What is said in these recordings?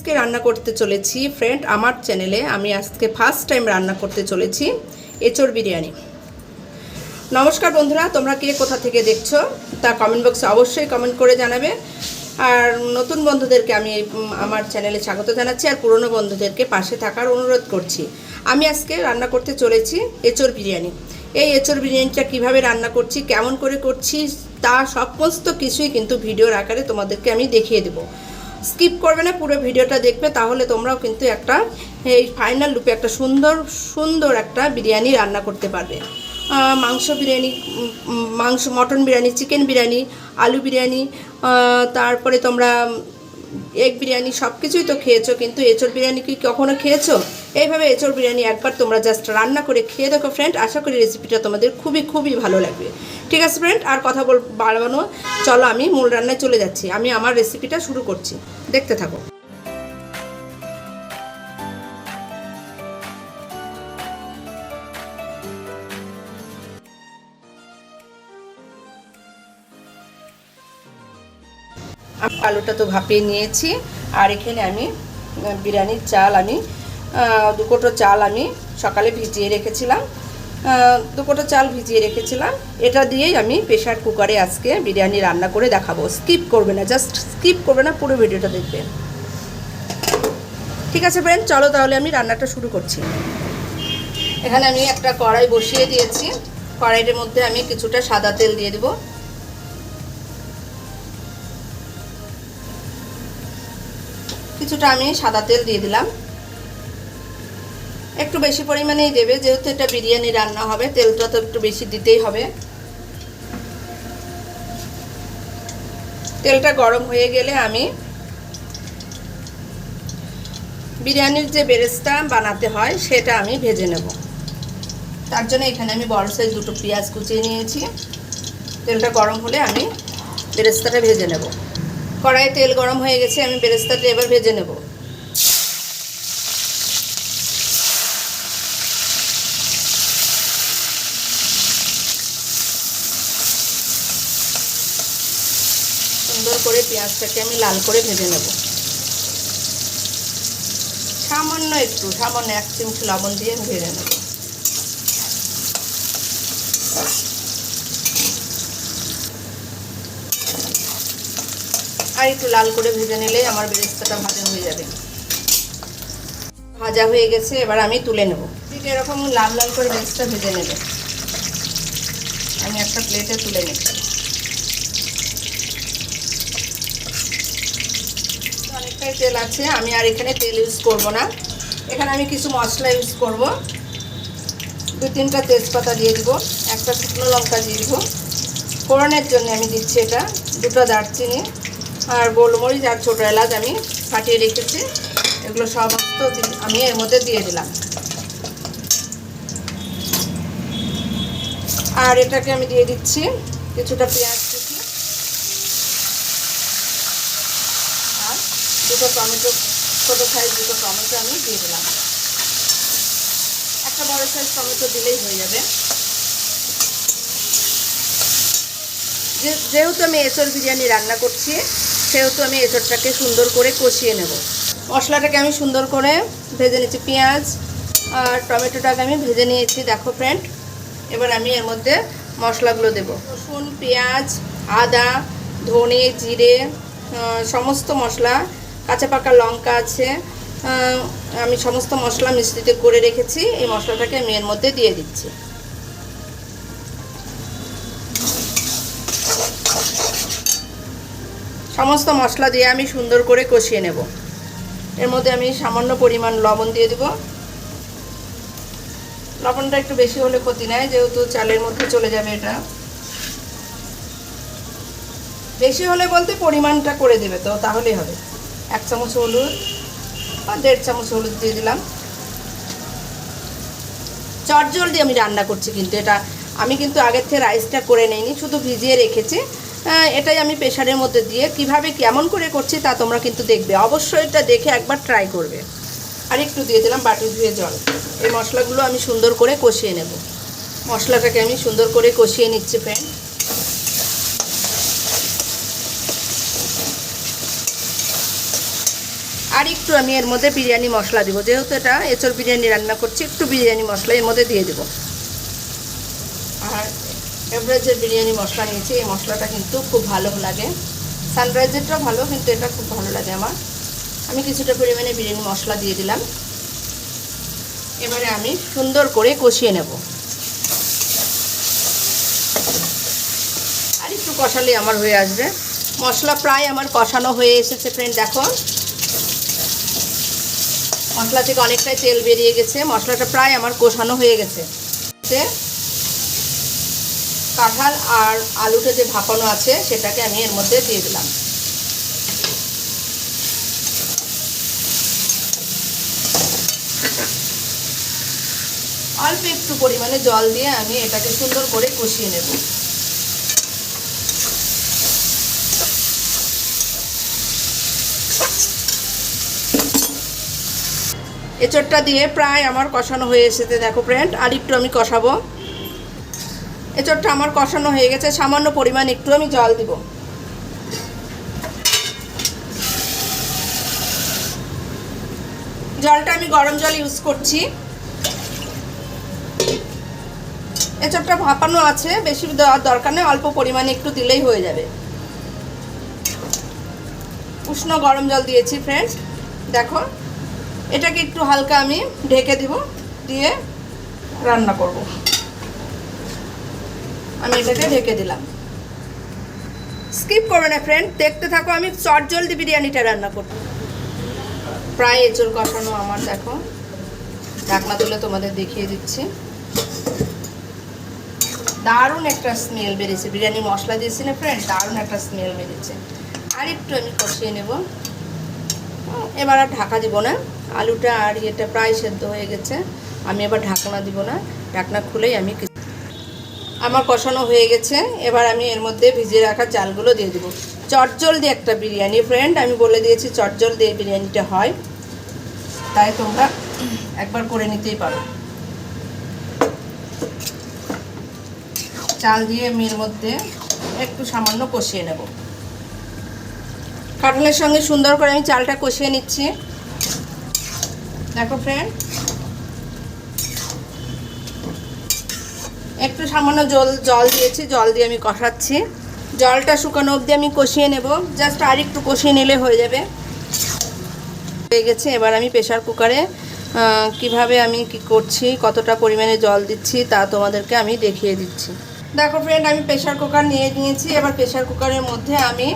আজকে রান্না করতে চলেছি ফ্রেন্ড আমার চ্যানেলে আমি আজকে ফার্স্ট টাইম রান্না করতে চলেছি, এঁচড় বিরিয়ানি। নমস্কার বন্ধুরা, তোমরা কে কোথা থেকে দেখছ, তা কমেন্ট বক্সে অবশ্যই কমেন্ট করে জানাবে। আর নতুন বন্ধুদেরকে আমি আমার চ্যানেলে স্বাগত জানাচ্ছি, আর পুরনো বন্ধুদেরকে পাশে থাকার অনুরোধ করছি। আমি আজকে রান্না করতে চলেছি এঁচড় বিরিয়ানি। এই এঁচড় বিরিয়ানিটা কীভাবে রান্না করছি, কেমন করে করছি, তা সমস্ত কিছুই কিন্তু ভিডিওর আকারে তোমাদেরকে আমি দেখিয়ে দেবো। স্কিপ করবে না, পুরো ভিডিওটা দেখবে, তাহলে তোমরাও কিন্তু একটা, এই ফাইনাল রূপে একটা সুন্দর সুন্দর একটা বিরিয়ানি রান্না করতে পারবে। মাংস বিরিয়ানি মাংস, মটন বিরিয়ানি, চিকেন বিরিয়ানি, আলু বিরিয়ানি তারপরে তোমরা এগ বিরিয়ানি সব কিছুই তো খেয়েছো, কিন্তু এঁচড় বিরিয়ানি কি কখনো খেয়েছো? এইভাবে এঁচড় বিরিয়ানি একবার তোমরা জাস্ট রান্না করে খেয়ে দেখো ফ্রেন্ড আশা করি রেসিপিটা তোমাদের খুবই খুবই ভালো লাগবে। ঠিক আছে ফ্রেন্ড আর কথা বল বাড়ানো। চলো আমি মূল রান্নায় চলে যাচ্ছি। আমি আমার রেসিপিটা শুরু করছি। দেখতে থাকো। আমি আলুটা তো ভাপিয়ে নিয়েছি। আর এখানে আমি বিরিয়ানির চাল আমি আহ, দু কোটো চাল আমি সকালে ভিজিয়ে রেখেছিলাম। আহ, দু কোটো চাল ভিজিয়ে রেখেছিলাম। এটা দিয়েই আমি প্রেশার কুকারে আজকে বিরিয়ানি রান্না করে দেখাবো। স্কিপ করবে না জাস্ট স্কিপ করবে না পুরো ভিডিওটা দেখবেন ঠিক আছে ফ্রেন্ড চলো তাহলে আমি রান্নাটা শুরু করছি। এখানে আমি একটা কড়াই বসিয়ে দিয়েছি। কড়াইয়ের মধ্যে আমি কিছুটা সাদা তেল দিয়ে দেবো। কিছুটা আমি সাদা তেল দিয়ে দিলাম। একটু বেশি পরিমাণেই দেবে, যেহেতু এটা বিরিয়ানি রান্না হবে, তেলটা তো একটু বেশি দিতেই হবে। তেলটা গরম হয়ে গেলে আমি বিরিয়ানির যে বেরেস্তা বানাতে হয়, সেটা আমি ভেজে নেব। তার জন্য এখানে আমি বড় সাইজ দুটো পেঁয়াজ কুচিয়ে নিয়েছি। তেলটা গরম হলে আমি বেরেস্তাটা ভেজে নেব। কড়াইয়ে তেল গরম হয়ে গেছে, আমি বেরেস্তাটা এবার ভেজে নেব। সুন্দর করে পেঁয়াজটাকে আমি লাল করে ভেজে নেব। সামান্য একটু, সামান্য এক চিমচ লবণ দিয়ে আমি ভেজে নেব। আর একটু লাল করে ভেজে নিলেই আমার বেরেস্তাটা ভাজা হয়ে যাবে। ভাজা হয়ে গেছে, এবার আমি তুলে নেব। ঠিক এরকম লাল লাল করে বেরেস্তা ভেজে নেবে। আমি একটা প্লেটে তুলে নেব তেল আছে, আমি আর এখানে তেল ইউজ করব না। এখানে আমি কিছু মশলা ইউজ করব। দু তিনটা তেজপাতা দিয়ে দিব, একটা শুকনো লঙ্কা দিয়ে দিব। ফোড়নের জন্য আমি দিচ্ছি এটা, দুটো দারচিনি আর গোলমরিচ আর ছোটো এলাচ আমি ফাটিয়ে রেখেছি। এগুলো সমস্ত আমি এর মধ্যে দিয়ে দিলাম। আর এটাকে আমি দিয়ে দিচ্ছি কিছুটা পেঁয়াজ কুচি আর দুটো টমেটো, ছোটো সাইজ দুটো টমেটো আমি দিয়ে দিলাম। একটা বড় সাইজ টমেটো দিলেই হয়ে যাবে। যেহেতু আমি এঁচড় বিরিয়ানি রান্না করছি, সেহেতু আমি এঁচড়টাকে সুন্দর করে কষিয়ে নেব। মশলাটাকে আমি সুন্দর করে ভেজে নিচ্ছি, পেঁয়াজ আর টমেটোটাকে আমি ভেজে নিয়েছি, দেখো ফ্রেন্ড এবার আমি এর মধ্যে মশলাগুলো দেব। রসুন, পেঁয়াজ, আদা, ধনে, জিরে সমস্ত মশলা কাঁচা পাকা লঙ্কা আছে আমি সমস্ত মশলা মিশ্রিত করে রেখেছি, এই মশলাটাকে আমি এর মধ্যে দিয়ে দিচ্ছি। সমস্ত মশলা দিয়ে আমি সুন্দর করে কষিয়ে নেব। এর মধ্যে আমি সামান্য পরিমাণ লবণ দিয়ে দেব। লবণটা একটু বেশি হলে ক্ষতি নেয় যেহেতু চালের মধ্যে চলে যাবে এটা। বেশি হলে বলতে পরিমাণটা করে দেবে, তো তাহলেই হবে। এক চামচ হলুদ বা দেড় চামচ হলুদ দিয়ে দিলাম। চটজল দিয়ে আমি রান্না করছি কিন্তু এটা। আমি কিন্তু আগের থেকে রাইসটা করে নিইনি, শুধু ভিজিয়ে রেখেছি। এটাই আমি প্রেশারের মধ্যে দিয়ে কীভাবে কেমন করে করছি তা তোমরা কিন্তু দেখবে। অবশ্যই এটা দেখে একবার ট্রাই করবে। আর একটু দিয়ে দিলাম বাটি ধুয়ে জল। এই মশলাগুলো আমি সুন্দর করে কষিয়ে নেব। মশলাটাকে আমি সুন্দর করে কষিয়ে নিচ্ছি ফ্রেন্ড আর একটু আমি এর মধ্যে বিরিয়ানি মশলা দিব। যেহেতু এটা এঁচড় বিরিয়ানি রান্না করছি, একটু বিরিয়ানি মশলা এর মধ্যে দিয়ে দেবো। আর এভারেজের বিরিয়ানি মশলা নিয়েছি, এই মশলাটা কিন্তু খুব ভালো লাগে। সানরাইজেরটাও ভালো, কিন্তু এটা খুব ভালো লাগে আমার। আমি কিছুটা পরিমাণে বিরিয়ানি মশলা দিয়ে দিলাম। এবারে আমি সুন্দর করে কষিয়ে নেব। আর একটু কষালে আমার হয়ে আসবে। মশলা প্রায় আমার কষানো হয়ে এসেছে ফ্রেন্ড দেখো। মশলা থেকে অনেকটাই তেল বেরিয়ে গেছে। মশলাটা প্রায় আমার কষানো হয়ে গেছে। কাঁঠাল আর আলুটা যে ভাপানো আছে, সেটাকে আমি এর মধ্যে দিয়ে দিলাম। অল্প একটু পরিমাণে জল দিয়ে আমি এটাকে সুন্দর করে কষিয়ে নেব। এচড়টা দিয়ে প্রায় আমার কষানো হয়ে এসেছে, দেখো ফ্রেন্ড আর একটু আমি কষাবো। এচড়টা আমার কষানো হয়ে গেছে, সামান্য পরিমাণ একটু আমি জল দিব। জলটা আমি গরম জল ইউজ করছি। এচড়টা ভাপানো আছে, বেশি দেওয়ার দরকার নেই, অল্প পরিমাণে একটু দিলেই হয়ে যাবে। উষ্ণ গরম জল দিয়েছি ফ্রেন্ডস দেখো। এটাকে একটু হালকা আমি ঢেকে দিব, দিয়ে রান্না করব। আমি এটাকে ঢেকে দিলাম। স্কিপ করবে না ফ্রেন্ড দেখতে থাকো, আমি চট জলদি বিরিয়ানিটা রান্না করব। প্রায় এঁচড় কষানো আমার, দেখো। ঢাকনা তুলে তোমাদের দেখিয়ে দিচ্ছি। দারুণ একটা স্মেল বেরিয়েছে। বিরিয়ানি মশলা দিয়েছি না ফ্রেন্ড দারুণ একটা স্মেল বেরিয়েছে। আর একটু আমি কষিয়ে নেব। এবার আর ঢাকা দিব না। আলুটা আর ইয়েটা প্রায় সেদ্ধ হয়ে গেছে। আমি এবার ঢাকনা দিব না। ঢাকনা খুলেই আমি আমার কষানো হয়ে গেছে। এবার আমি এর মধ্যে ভিজিয়ে রাখা চালগুলো দিয়ে দেবো। দিয়ে একটা বিরিয়ানি। ফ্রেন্ড আমি বলে দিয়েছি চটজল দিয়ে বিরিয়ানিটা হয়। তাই তোমরা একবার করে নিতেই পারো। চাল দিয়ে আমি এর মধ্যে একটু সামান্য কষিয়ে নেব। কাঁঠালের সঙ্গে সুন্দর করে আমি চালটা কষিয়ে নিচ্ছি। দেখো ফ্রেন্ড একটু সামান্য জল জল দিয়েছি, জল দিয়ে আমি কষাচ্ছি। জলটা শুকানো অবধি আমি কষিয়ে নেব। জাস্ট আর একটু কষিয়ে নিলে হয়ে যাবে। হয়ে গেছে, এবার আমি প্রেশার কুকারে কীভাবে আমি কি করছি, কতটা পরিমাণে জল দিচ্ছি তা তোমাদেরকে আমি দেখিয়ে দিচ্ছি। দেখো ফ্রেন্ড আমি প্রেশার কুকার নিয়ে নিয়েছি। এবার প্রেশার কুকারের মধ্যে আমি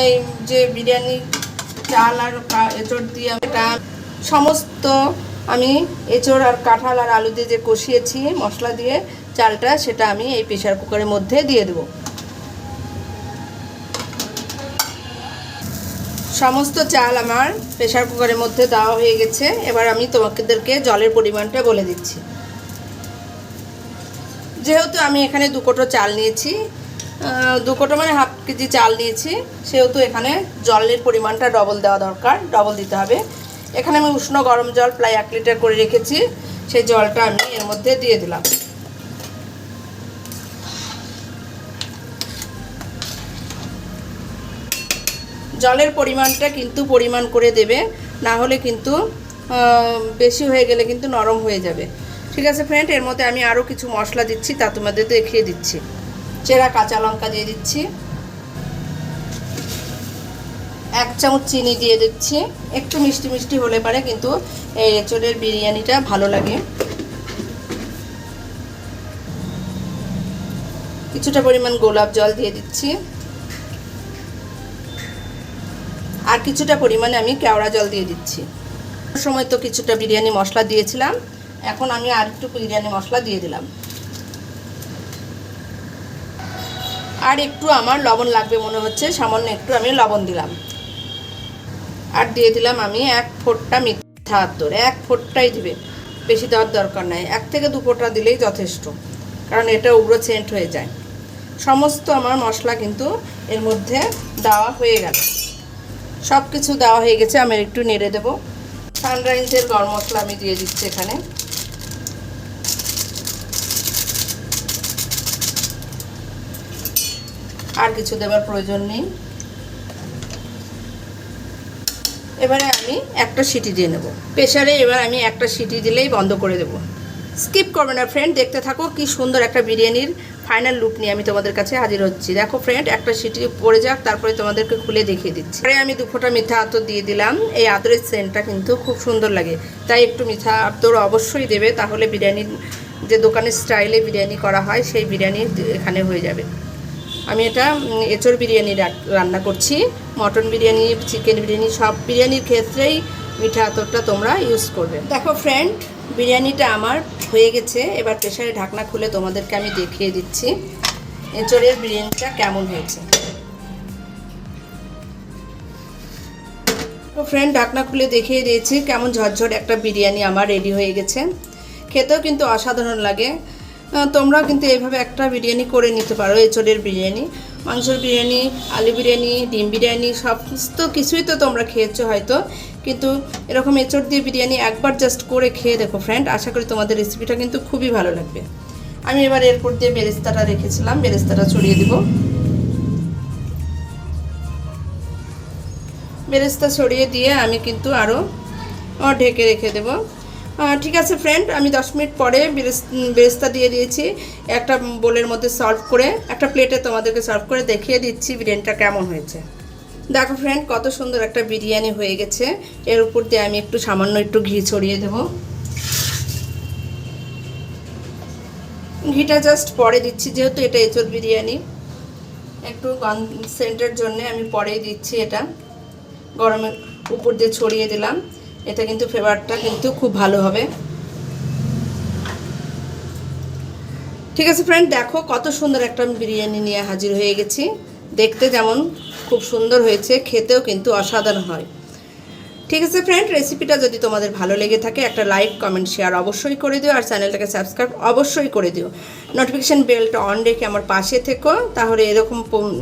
এই যে বিরিয়ানি, চাল আর এঁচড় দিয়ে এটা সমস্ত আমি এঁচড় আর কাঁঠাল আর আলু দিয়ে যে কষিয়েছি, মশলা দিয়ে চালটা, সেটা আমি এই প্রেশার কুকারের মধ্যে দিয়ে দেব। সমস্ত চাল আমার প্রেশার কুকারের মধ্যে দেওয়া হয়ে গেছে। এবার আমি তোমাদেরকে জলের পরিমাণটা বলে দিচ্ছি। যেহেতু আমি এখানে দু কোটো চাল নিয়েছি দু কোটো মানে হাফ কেজি চাল নিয়েছি। সেহেতু এখানে জলের পরিমাণটা ডবল দেওয়া দরকার ডবল দিতে হবে। এখানে আমি উষ্ণ গরম জল প্রায় এক লিটার করে রেখেছি। সেই জলটা আমি এর মধ্যে দিয়ে দিলাম। জলের পরিমাণটা কিন্তু পরিমাণ করে দেবে, না হলে কিন্তু বেশি হয়ে গেলে কিন্তু নরম হয়ে যাবে। ঠিক আছে ফ্রেন্ড এর মধ্যে আমি আরও কিছু মশলা দিচ্ছি, তা তোমাদের দেখিয়ে দিচ্ছি। চেরা কাঁচা লঙ্কা দিয়ে দিচ্ছি। এক চামচ চিনি দিয়ে দিচ্ছি। একটু মিষ্টি মিষ্টি হলে পারে, কিন্তু এই এঁচড়ের বিরিয়ানিটা ভালো লাগে। কিছুটা পরিমাণ গোলাপ জল দিয়ে দিচ্ছি। আর কিছুটা পরিমাণে আমি কেওড়া জল দিয়ে দিচ্ছি। সময় তো কিছুটা বিরিয়ানি মশলা দিয়েছিলাম। এখন আমি আর একটু বিরিয়ানি মশলা দিয়ে দিলাম। আর একটু আমার লবণ লাগবে মনে হচ্ছে, সামান্য একটু আমি লবণ দিলাম। আর দিয়ে দিলাম আমি এক ফোঁটটা মিথ্যা আতর, এক ফোঁটটাই দিবে। বেশি দেওয়ার দরকার নাই, এক থেকে দু ফোঁটা দিলেই যথেষ্ট, কারণ এটা উগ্র সেন্ট হয়ে যায়। সমস্ত আমার মশলা কিন্তু এর মধ্যে দেওয়া হয়ে গেল। সব কিছু দেওয়া হয়ে গেছে, আমি একটু নেড়ে দেবো। সানরাইজের গরম মশলা আমি দিয়ে দিচ্ছি এখানে। আর কিছু দেবার প্রয়োজন নেই। এবারে আমি একটা সিটি দিয়ে নেব। প্রেশারে এবার আমি একটা সিটি দিলেই বন্ধ করে দেবো। স্কিপ করবে না ফ্রেন্ড দেখতে থাকো কি সুন্দর একটা বিরিয়ানির ফাইনাল লুক নিয়ে আমি তোমাদের কাছে হাজির হচ্ছি। দেখো ফ্রেন্ড একটা সিটি পড়ে যাক, তারপরে তোমাদেরকে খুলে দেখিয়ে দিচ্ছি। পরে আমি দু ফোঁটা মিঠা আতর দিয়ে দিলাম। এই আতরের সেন্টটা কিন্তু খুব সুন্দর লাগে। তাই একটু মিঠা আতর অবশ্যই দেবে, তাহলে বিরিয়ানির যে দোকানের স্টাইলে বিরিয়ানি করা হয়, সেই বিরিয়ানি এখানে হয়ে যাবে। আমি এটা এঁচড় বিরিয়ানি রান্না করছি। মটন বিরিয়ানি, চিকেন বিরিয়ানি, সব বিরিয়ানির ক্ষেত্রেই মিঠা আতরটা তোমরা ইউজ করবে। দেখো ফ্রেন্ড বিরিয়ানিটা আমার হয়ে গেছে। এবার প্রেশারে ঢাকনা খুলে তোমাদেরকে আমি দেখিয়ে দিচ্ছি এঁচড়ের বিরিয়ানিটা কেমন হয়েছে। তো ফ্রেন্ড ঢাকনা খুলে দেখিয়ে দিয়েছি কেমন ঝরঝর একটা বিরিয়ানি আমার রেডি হয়ে গেছে। খেতেও কিন্তু অসাধারণ লাগে। তোমরাও কিন্তু এইভাবে একটা বিরিয়ানি করে নিতে পারো, এঁচড়ের বিরিয়ানি, মাংসের বিরিয়ানি, আলু বিরিয়ানি, ডিম বিরিয়ানি, সমস্ত কিছুই তো তোমরা খেয়েছো হয়তো। কিন্তু এরকম এঁচড় দিয়ে বিরিয়ানি একবার জাস্ট করে খেয়ে দেখো ফ্রেন্ড আশা করি তোমাদের রেসিপিটা কিন্তু খুবই ভালো লাগবে। আমি এবার এরপর দিয়ে বেরেস্তাটা রেখেছিলাম, বেরেস্তাটা ছড়িয়ে দিব। বেরেস্তা ছড়িয়ে দিয়ে আমি কিন্তু আরও ঢেকে রেখে দেব। ঠিক আছে ফ্রেন্ড আমি দশ মিনিট পরে বেরেস্তা দিয়ে দিয়েছি। একটা বোলের মধ্যে সার্ভ করে, একটা প্লেটে তোমাদেরকে সার্ভ করে দেখিয়ে দিচ্ছি বিরিয়ানিটা কেমন হয়েছে। দেখো ফ্রেন্ড কত সুন্দর একটা বিরিয়ানি হয়ে গেছে। এর উপর দিয়ে আমি একটু সামান্য একটু ঘি ছড়িয়ে দেব। ঘিটা জাস্ট পরে দিচ্ছি, যেহেতু এটা এঁচড় বিরিয়ানি। একটু সেন্টের জন্য আমি পরেই দিচ্ছি এটা। গরমের উপর দিয়ে ছড়িয়ে দিলাম। এতে কিন্তু ফ্লেভারটা কিন্তু খুব ভালো হবে। ঠিক আছে ফ্রেন্ড দেখো কত সুন্দর একটা বিরিয়ানি নিয়ে হাজির হয়ে গেছি। দেখতে যেমন খুব সুন্দর হয়েছে, খেতেও কিন্তু অসাধারণ হয়। ঠিক আছে ফ্রেন্ড রেসিপিটা যদি তোমাদের ভালো লেগে থাকে, একটা লাইক কমেন্ট শেয়ার অবশ্যই করে দিও আর চ্যানেলটাকে সাবস্ক্রাইব অবশ্যই করে দিও। নোটিফিকেশান বেলটা অন রেখে আমার পাশে থেকো, তাহলে এরকম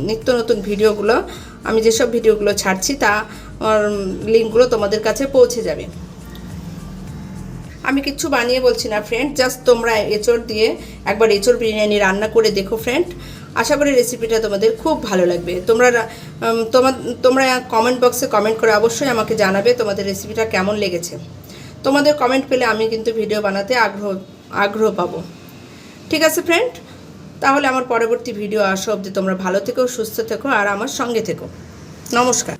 নিত্য নতুন ভিডিওগুলো আমি যেসব ভিডিওগুলো ছাড়ছি তা লিঙ্কগুলো তোমাদের কাছে পৌঁছে যাবে। আমি কিচ্ছু বানিয়ে বলছি না ফ্রেন্ড জাস্ট তোমরা এঁচড় দিয়ে একবার এঁচড় বিরিয়ানি রান্না করে দেখো ফ্রেন্ড আশা করি রেসিপিটা তোমাদের খুব ভালো লাগবে। তোমরা তোমার তোমরা কমেন্ট বক্সে কমেন্ট করে অবশ্যই আমাকে জানাবে তোমাদের রেসিপিটা কেমন লেগেছে। তোমাদের কমেন্ট পেলে আমি কিন্তু ভিডিও বানাতে আগ্রহ আগ্রহ পাবো। ঠিক আছে ফ্রেন্ড তাহলে আমার পরবর্তী ভিডিও আসা অবধি তোমরা ভালো থেকো, সুস্থ থেকো, আর আমার সঙ্গে থেকো। নমস্কার।